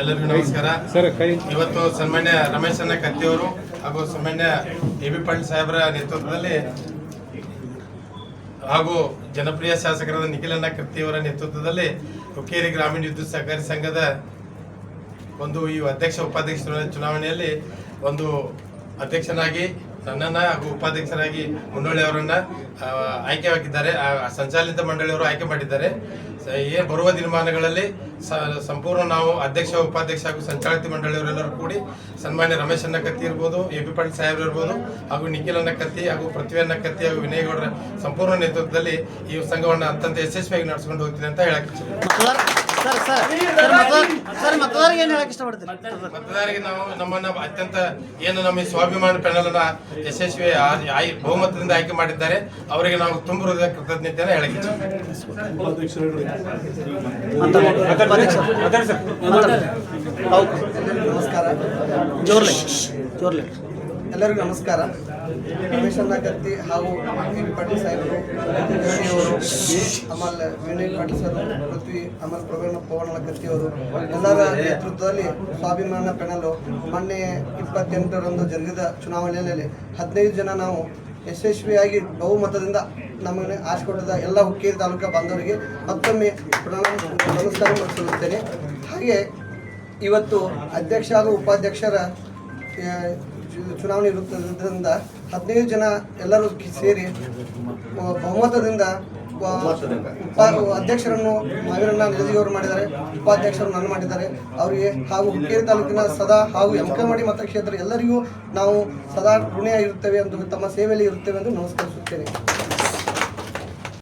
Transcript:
ಎಲ್ಲರಿಗೂ ನಮಸ್ಕಾರ. ಸರ್ ಇವತ್ತು ಸನ್ಮಾನ್ಯ ರಮೇಶ್ ಅಣ್ಣ ಕತ್ತಿಯವರು ಹಾಗೂ ಸನ್ಮಾನ್ಯ ಎ ಬಿ ಪಾಟೀಲ್ ಸಾಹೇಬರ ನೇತೃತ್ವದಲ್ಲಿ ಹಾಗೂ ಜನಪ್ರಿಯ ಶಾಸಕರಾದ ನಿಖಿಲಣ್ಣ ಕತ್ತಿಯವರ ನೇತೃತ್ವದಲ್ಲಿ ಹುಕ್ಕೇರಿ ಗ್ರಾಮೀಣ ವಿದ್ಯುತ್ ಸಹಕಾರಿ ಸಂಘದ ಒಂದು ಈ ಅಧ್ಯಕ್ಷ ಉಪಾಧ್ಯಕ್ಷ ಚುನಾವಣೆಯಲ್ಲಿ ಒಂದು ಅಧ್ಯಕ್ಷನಾಗಿ ನನ್ನನ್ನ ಹಾಗೂ ಉಪಾಧ್ಯಕ್ಷರಾಗಿ ಮುನ್ನೋಳಿ ಅವರನ್ನ ಆಯ್ಕೆ ಹಾಕಿದ್ದಾರೆ. ಆ, ಸಂಚಾಲಿತ ಮಂಡಳಿಯವರು ಆಯ್ಕೆ ಮಾಡಿದ್ದಾರೆ. ಏ ಬರುವ ದಿನಮಾನಗಳಲ್ಲಿ ಸಂಪೂರ್ಣ ನಾವು ಅಧ್ಯಕ್ಷ ಉಪಾಧ್ಯಕ್ಷ ಹಾಗೂ ಸಂಚಾಲಿತ ಮಂಡಳಿಯವರೆಲ್ಲರೂ ಕೂಡಿ ಸನ್ಮಾನ್ಯ ರಮೇಶ್ ಅನ್ನ ಕತ್ತಿ ಇರ್ಬೋದು ಎ ಬಿ ಪಾಟೀಲ್ ಸಾಹೇಬ್ ಇರ್ಬೋದು ಹಾಗೂ ನಿಖಿಲ್ ಅನ್ನ ಕತ್ತಿ ಹಾಗೂ ಪೃಥ್ವಿ ಅನ್ನ ಕತ್ತಿ ಹಾಗೂ ವಿನಯ್ ಗೌಡರ ಸಂಪೂರ್ಣ ನೇತೃತ್ವದಲ್ಲಿ ಈ ಸಂಘವನ್ನು ಅತ್ಯಂತ ಯಶಸ್ವಿಯಾಗಿ ನಡೆಸಿಕೊಂಡು ಹೋಗ್ತೀನಿ ಅಂತ ಹೇಳಕ್ ಇಚ್ಛೆ ಮತದಾರ ಸರ್ ಸರ್ ಸರ್ ಮತದಾರ ಸರ್ ಮತದಾರರಿಗೆ ಏನು ಹೇಳಕ್ ಇಷ್ಟಪಡ್ತೀರಿ? ಮತದಾರರಿಗೆ ನಾವು ನಮ್ಮನ್ನ ಅತ್ಯಂತ ಏನು ನಮ್ಮ ಈ ಸ್ವಾಭಿಮಾನ ಪ್ಯಾನಲ್ ಅನ್ನ ಯಶಸ್ವಿ ಆ- ಆಯ್- ಬಹುಮತದಿಂದ ಆಯ್ಕೆ ಮಾಡಿದ್ದಾರೆ. ಅವರಿಗೆ ನಾವು ತುಂಬ ಹೃದಯ ಕೃತಜ್ಞತೆಯನ್ನು ಹೇಳಕ್ ಇಚ್ಛೆ ನಮಸ್ಕಾರ. ಜೋರ್ಲೆ. ಜೋರ್ಲೆ. ಎಲ್ಲರಿಗೂ ನಮಸ್ಕಾರ. ಕತ್ತಿ ಹಾಗೂ ಎ ಬಿ ಪಾಟೀಲ್ ಸಾಹೇಬರು ಅವರು ಆಮೇಲೆ ವಿನಯ್ ಪಾಟೀಲ್ ಸರ್ ಪೃಥ್ವಿ ಆಮೇಲೆ ಪ್ರವೀಣ, ಪವನ ಅವರು ಎಲ್ಲರ ನೇತೃತ್ವದಲ್ಲಿ ಸ್ವಾಭಿಮಾನ ಪೆನಲು ಮೊನ್ನೆ ಇಪ್ಪತ್ತೆಂಟರಂದು ಜರುಗಿದ ಚುನಾವಣೆಯಲ್ಲಿ ಹದಿನೈದು ಜನ ನಾವು ಯಶಸ್ವಿಯಾಗಿ ಬಹುಮತದಿಂದ ನಮಗೆ ಆಶಿಕೊಟ್ಟದ ಎಲ್ಲ ಹುಕ್ಕೇರಿ ತಾಲೂಕಾ ಬಾಂಧವರಿಗೆ ಮತ್ತೊಮ್ಮೆ ನಮಸ್ಕಾರ ಹಾಗೆ ಇವತ್ತು ಅಧ್ಯಕ್ಷ ಹಾಗೂ ಉಪಾಧ್ಯಕ್ಷರ ಚುನಾವಣೆ ಇರುತ್ತಿದ್ದರಿಂದ ಹದಿನೈದು ಜನ ಎಲ್ಲರೂ ಸೇರಿ ಬಹುಮತದಿಂದ ಅಧ್ಯಕ್ಷರನ್ನು ಮಾವೀರಣ್ಣ ನಿಲಜಿಯವರು ಮಾಡಿದ್ದಾರೆ ಉಪಾಧ್ಯಕ್ಷರು ನಾನು ಮಾಡಿದ್ದಾರೆ. ಅವರಿಗೆ ಹಾಗೂ ಹುಕ್ಕೇರಿ ತಾಲೂಕಿನ ಸದಾ ಹಾಗೂ ಎಂಕಮಡಿ ಮತಕ್ಷೇತ್ರ ಎಲ್ಲರಿಗೂ ನಾವು ಸದಾ ಋಣಿಯಾಗಿರುತ್ತೇವೆ ಎಂದು, ತಮ್ಮ ಸೇವೆಯಲ್ಲಿ ಇರುತ್ತೇವೆ ಎಂದು ನಮಸ್ಕರಿಸುತ್ತೇನೆ.